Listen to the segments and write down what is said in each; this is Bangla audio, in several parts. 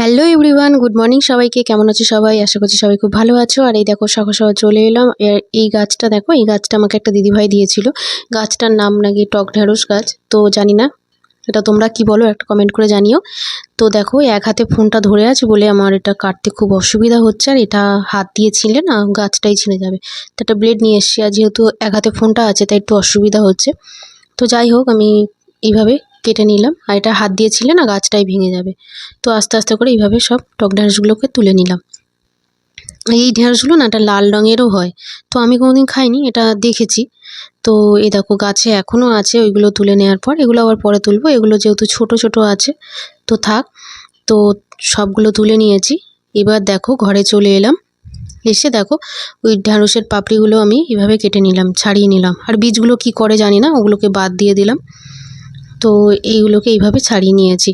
হ্যালো এভরিওয়ান, গুড মর্নিং সবাইকে। কেমন আছো সবাই? আশা করছি সবাই খুব ভালো আছো। আর এই দেখো, সকাল সকাল চলে এলাম। এই গাছটা দেখো, এই গাছটা আমাকে একটা দিদিভাই দিয়েছিল। গাছটার নাম নাকি টক ঢেঁড়স গাছ, তো জানি না। এটা তোমরা কি বলো, একটা কমেন্ট করে জানিও। তো দেখো, এক হাতে ফোনটা ধরে আছে বলে আমার এটা কাটতে খুব অসুবিধা হচ্ছে। আর এটা হাত দিয়ে ছিলে না, গাছটাই ছিঁড়ে যাবে। তো একটা ব্লেড নিয়ে এসেছি। আর যেহেতু এক হাতে ফোনটা আছে, তাই একটু অসুবিধা হচ্ছে। তো যাই হোক, আমি এইভাবে কেটে নিলাম আর এটা হাত দিয়ে ছিলে না, গাছটাই ভেঙে যাবে। তো আস্তে আস্তে করে এইভাবে সব টক ঢেঁড়সগুলোকে তুলে নিলাম। এই ঢেঁড়সগুলো না, এটা লাল রঙেরও হয়। তো আমি কোনোদিন খাইনি, এটা দেখেছি। তো এ দেখো, গাছে এখনও আছে, ওইগুলো তুলে নেওয়ার পর, এগুলো আবার পরে তুলবো। এগুলো যেহেতু ছোট ছোট আছে, তো থাক। তো সবগুলো তুলে নিয়েছি। এবার দেখো, ঘরে চলে এলাম। এসে দেখো, ওই ঢ্যাঁড়সের পাপড়িগুলো আমি এভাবে কেটে নিলাম, ছাড়িয়ে নিলাম। আর বীজগুলো কি করে জানি না, ওগুলোকে বাদ দিয়ে দিলাম। তো এইগুলোকে এইভাবে ছাড়িয়ে নিয়েছি।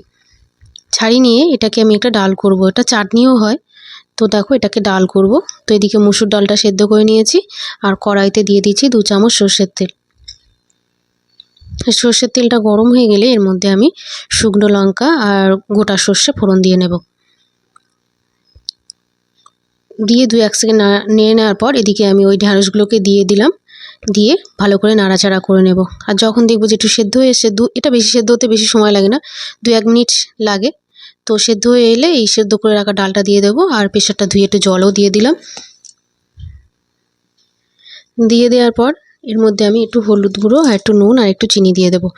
ছাড়িয়ে নিয়ে এটাকে আমি একটা ডাল করব। এটা চাটনিও হয়। তো দেখো এটাকে ডাল করব। তো এদিকে মুসুর ডালটা সেদ্ধ করে নিয়েছি আর কড়াইতে দিয়ে দিচ্ছি দু চামচ সর্ষের তেল। সর্ষের তেলটা গরম হয়ে গেলে এর মধ্যে আমি শুকনো লঙ্কা আর গোটা সর্ষে ফোড়ন দিয়ে নেব। দিয়ে দু এক সেকেন্ড নিয়ে নেওয়ার পর এদিকে আমি ওই ঢ্যাঁড়সগুলোকে দিয়ে দিলাম। দিয়ে ভালো করে নাড়াচাড়া করে নেব। আর যখন দেখব যে একটু সেদ্ধ হয়ে এসে দু এটা বেশি সেদ্ধ হতে বেশি সময় লাগে না, দু এক মিনিট লাগে। তো সেদ্ধ হয়ে এলে এই সেদ্ধ করে রাখা ডালটা দিয়ে দেবো আর প্রেশারটা ধুয়ে একটু জলও দিয়ে দিলাম। দিয়ে দেওয়ার পর এর মধ্যে আমি একটু হলুদ গুঁড়ো আর একটু নুন আর একটু চিনি দিয়ে দেবো।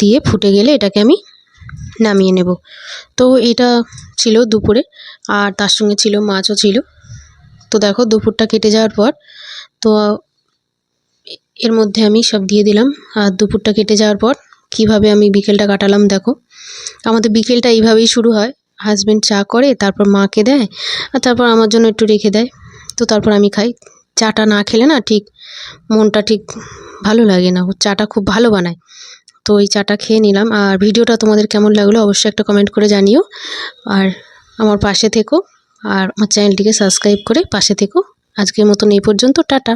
দিয়ে ফুটে গেলে এটাকে আমি নামিয়ে নেব। তো এটা ছিল দুপুরে আর তার সঙ্গে ছিল মাছও ছিল। তো দেখো দুপুরটা কেটে যাওয়ার পর, তো এর মধ্যে আমি সব দিয়ে দিলাম। আর দুপুরটা কেটে যাওয়ার পর কীভাবে আমি বিকেলটা কাটালাম দেখো। আমাদের বিকেলটা এইভাবেই শুরু হয়। হাজব্যান্ড চা করে, তারপর মাকে দেয়, আর তারপর আমার জন্য একটু রেখে দেয়। তো তারপর আমি খাই। চাটা না খেলে না ঠিক মনটা ঠিক ভালো লাগে না। চাটা খুব ভালো বানায়। তো ওই চাটা খেয়ে নিলাম। আর ভিডিওটা তোমাদের কেমন লাগল অবশ্যই একটা কমেন্ট করে জানিও। আর আমার পাশে থেকো। আর আমার চ্যানেলটিকে সাবস্ক্রাইব করে পাশে থেকো। আজকের মতন এই পর্যন্ত। টাটা।